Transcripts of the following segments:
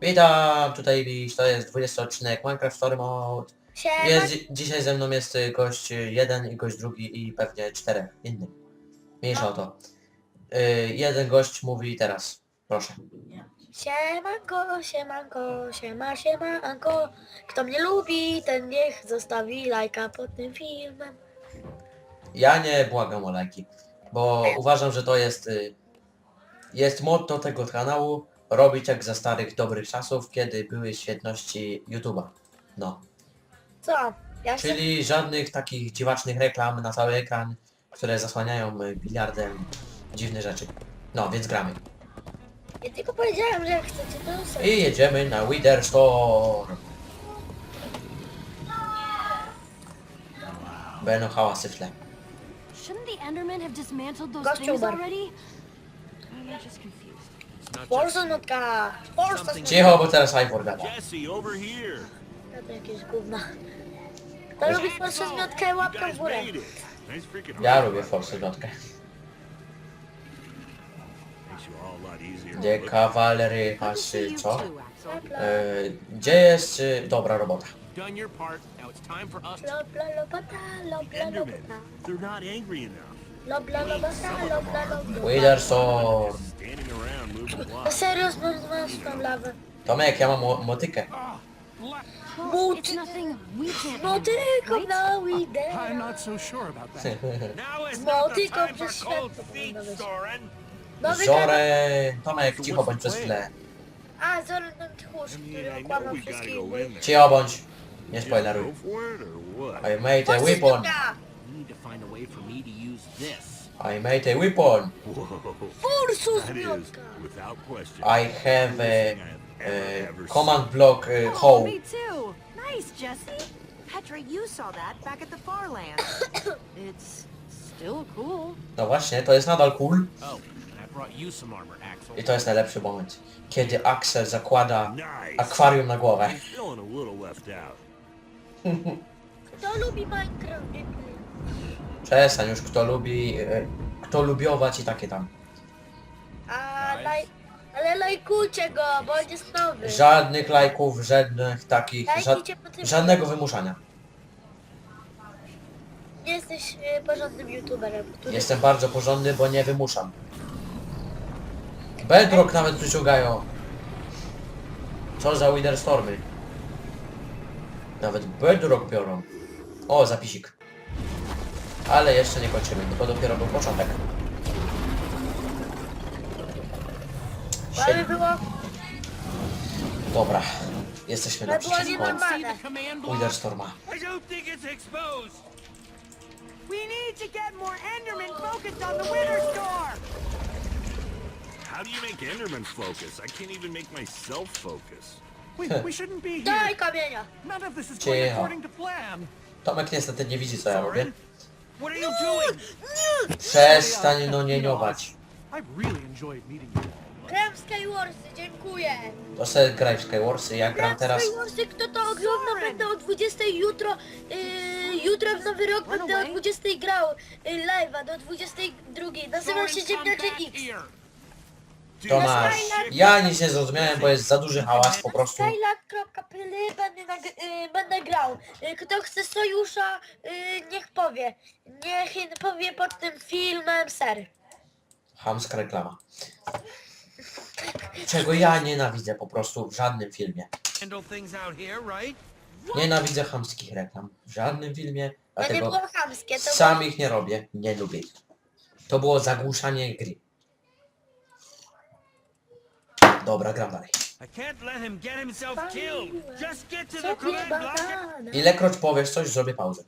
Witam, tutaj Wiś, to jest 20 odcinek Minecraft Story Mode. Siema. Jest, dzi- dzisiaj ze mną jest y, gość y, jeden i gość drugi i pewnie czterech innych. Mniejsza o to. Y, jeden gość mówi teraz. Proszę. Siemanko, siemanko, siema, siemanko. Kto mnie lubi, ten niech zostawi lajka pod tym filmem. Ja nie błagam o lajki, bo uważam, że to jest y, jest motto tego kanału robić jak za starych dobrych czasów, kiedy były świetności YouTube'a. No. Co? Ja się... Czyli żadnych takich dziwacznych reklam na cały ekran, które zasłaniają y, biliardem dziwne rzeczy. No, więc gramy. Ja tylko powiedziałem, że jak chcecie to sobie. I jedziemy na Wither Store. Będą hałasy w tle. Shouldn't the Endermen have dismantled those things already? I'm just confused. Forza notka! Forza Cicho, bo teraz Ivor gada. Jesse, over here. To jakieś gówna. Kto lubi You łapkę w górę. Ja lubię work. Forsy Dotkę. Makes you all a lot easier. Gdzie kawalery you co? E, gdzie jest y, dobra robota? Done your part. Now it's time for us to Lobla lobata, lobla Endermen. lobata. They're not angry enough. Lobla lobata, lobla Na serio zmarnowałem tą lawę. Tomek, ja mam mo motykę. It's nothing we can't No right? na I'm Widera. not so sure about that. Now is No, not the tylko time for przez cold światło feet, powinno być. Soren. Nowy kanał. Zorę... Tomek, cicho bądź przez chwilę. A, Zoran ten tchórz, który okłamał wszystkich. Cicho bądź. Nie spoileruj. I made a weapon. need to find a way for me to use this. I made a weapon. That is, without question. I have a, a command block uh, Oh, hoe. me too. Nice, Jesse. Petra, you saw that back at the far land. It's still cool. No właśnie, to jest nadal cool. Oh, and I brought you some armor, Axel. I to jest najlepszy moment. Kiedy Axel zakłada Nice. akwarium na głowę. You're feeling a little left out. Kto lubi Minecraft? Przestań już, kto lubi... e, Kto lubiować i takie tam. A, laj... Ale lajkujcie go, bo on jest nowy. Żadnych lajków, żadnych takich... Żad... Żadnego wymuszania. Nie jesteś e, porządnym youtuberem, który... Jestem bardzo porządny, bo nie wymuszam. Bedrock nawet przyciągają. Co za Wither Stormy. Nawet Bedrock biorą. O, zapisik. Ale jeszcze nie kończymy, to dopiero był początek. Ale Sie- było... Dobra, jesteśmy na Ale było przycisku nienormalne. I don't think it's exposed. We need to get more Endermen focused on the Winter Storm! How do you make Enderman focus? I can't even make myself focus. We, we shouldn't be here. Daj kamienia! None of this is going Cicho. according to plan. Tomek niestety nie widzi co ja robię. Soren? What are you doing? Przestań no nieniować. I really enjoyed meeting you. Gram w Skywarsy, dziękuję! To se graj w Skywarsy, ja gram Gram w teraz... Skywarsy, kto to ogląda, będę o 20 jutro, yy, jutro w Nowy Rok będę o 20 grał yy, live'a do 22. Nazywam się back X. Tomasz, ja nic nie zrozumiałem, bo jest za duży hałas po prostu. Skylag.pl będę, nag- yy, będę grał. Yy, kto chce sojusza, yy, niech powie. Niech powie pod tym filmem ser. Hamska reklama. Czego ja nienawidzę po prostu w żadnym filmie. Handle things out here, right? Nienawidzę chamskich reklam. W żadnym filmie, To nie dlatego było chamskie, to sam ich nie robię, nie lubię ich. To było zagłuszanie gry. Dobra, gram dalej. I can't let him get himself killed. Just get to the sobie command block banana. Ilekroć powiesz coś, zrobię pauzę.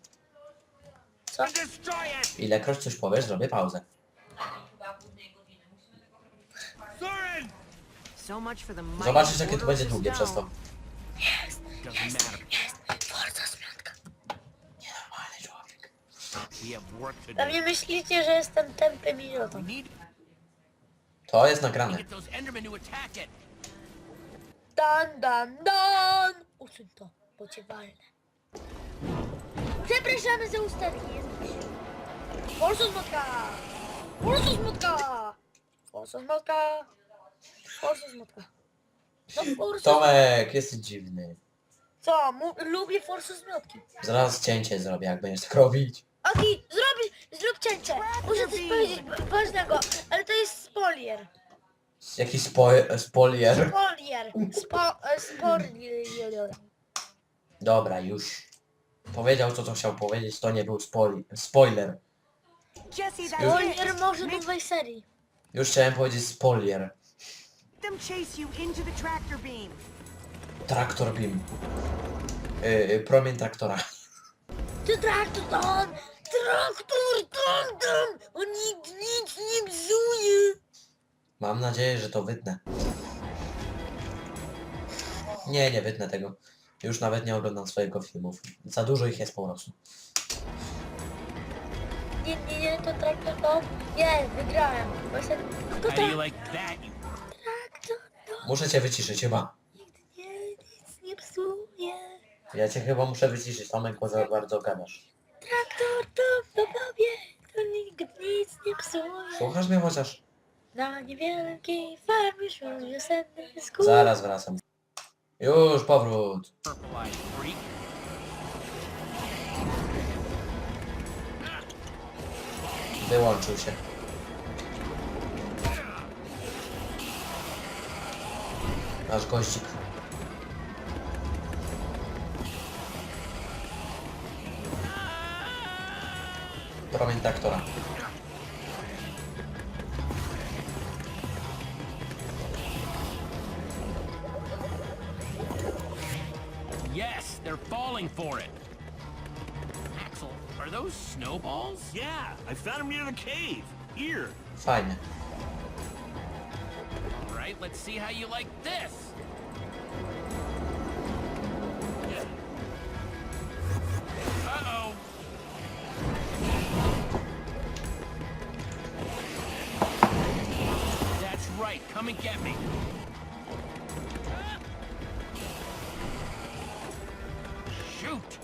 Co? Ilekroć coś powiesz, zrobię pauzę. Zobaczysz jakie to będzie długie przez to. Forza. Nienormalny człowiek. To do. Pewnie myślicie, że jestem tępym idiotą. To jest nagrane. get those Endermen to attack it. Dan, dan, dan! Usuń to, bo cię walnę. Przepraszamy za usterki, jesteś. Forza zmiotka! Forza zmiotka! Forza zmiotka. No. Tomek, jesteś dziwny. Co? Mu... Lubię forsu zmiotki. Zaraz cięcie zrobię, jak będziesz tak robić. Oki, zrobić, zrób cięcie. Muszę coś powiedzieć ważnego, ale to jest spolier. Jaki spo spolier. Spolier. Spo... e, Spolier. Dobra, już. Powiedział to, co chciał powiedzieć, to nie był spoli spoiler. Jesse, that's Spolier it. może Make nowej serii. Już chciałem powiedzieć spolier. them chase you into the tractor beam. Traktor beam. Yy, promień traktora. Ty traktor tam! Traktor tam tam! On nic, nic nie bzuje! Mam nadzieję, że to wytnę. Nie, nie wytnę tego. Już nawet nie oglądam swojego filmów. Za dużo ich jest po prostu. Nie, nie, nie, to traktor tam. Nie, wygrałem. Właśnie, to How do you tra- like that, you traktor. Muszę cię wyciszyć chyba. Nie, nic nie psuje. Ja cię chyba muszę wyciszyć, Tomek, bo za bardzo gadasz. Tam to nikt nic nie psuje. Słuchasz mnie chociaż? Na niewielkiej farmie szło wiosenny skór. Zaraz wracam. Już, powrót. Wyłączył się. Nasz gościk. Promień traktora. Yes, they're falling for it. Axel, are those snowballs? Yeah, I found them near the cave. Here. Fajnie. All right, let's see how you like this. Come and get me. Shoot.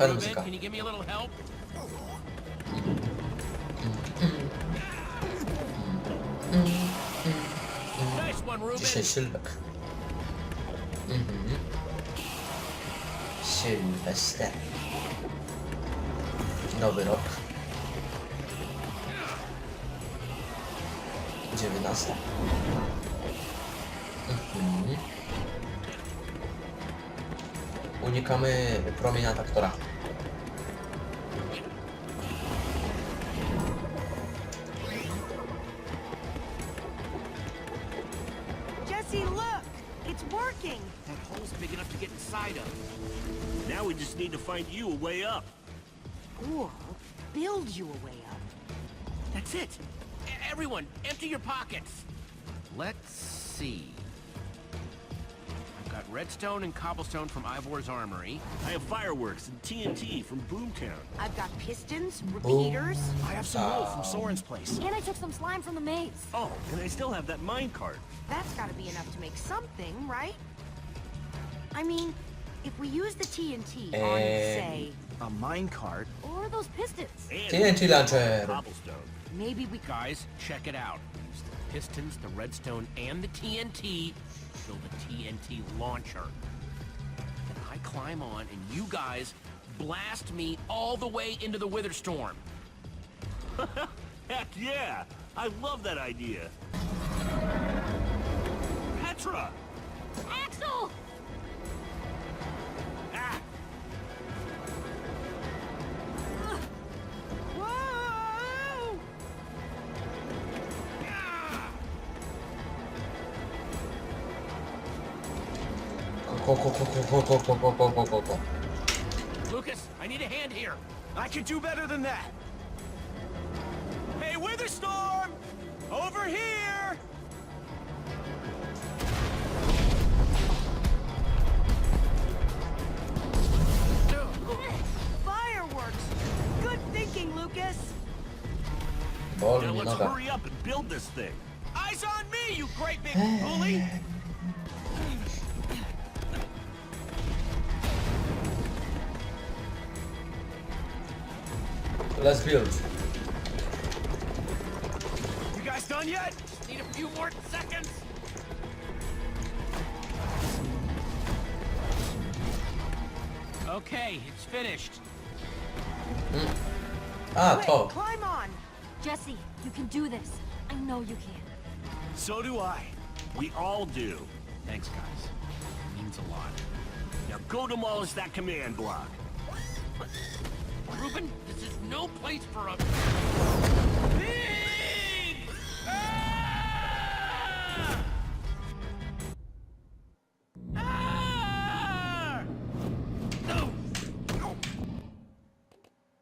Ruben, can you give me a little help? Nice one, Ruben. Dzisiaj Sylwek. Mhm. Sylwester. Nowy rok. 19. Mhm. Unikamy promienia traktora. Jesse, look! It's working! That hole's big enough to get inside of. Now we just need to find you a way up. Or build you a way up. That's it. E- everyone, empty your pockets. Let's see. I've got redstone and cobblestone from Ivor's armory. I have fireworks and TNT from Boomtown. I've got pistons, repeaters, I have some wool from Soren's place. And I took some slime from the maze. Oh, and I still have that mine cart. That's gotta be enough to make something, right? I mean, if we use the TNT on, Um, say, A minecart? Or those pistons. And TNT launcher. cobblestone. Maybe we Guys, check it out. Use the pistons, the redstone, and the TNT to build a TNT launcher. Then I climb on, and you guys blast me all the way into the Wither Storm. Heck yeah! I love that idea. Ko, ko, ko, ko, ko, ko, ko, ko, ko, ko, ko. Lucas, I need a hand here. I could do better than that. Hey, Witherstorm! Over here! Fireworks! Good thinking, Lucas! Now let's hurry up and build this thing. Eyes on me, you great big bully! Let's build. You guys done yet? Need a few more seconds. Okay, it's finished. A, Quick, to. climb on. Jesse, you can do this. I know you can. So do I. We all do. Thanks, guys. It means a lot. Now go demolish that command block. Ruben, this is no place for a...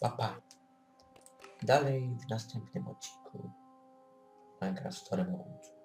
Papa. Dalej w następnym odcinku. Minecraft Story Mode.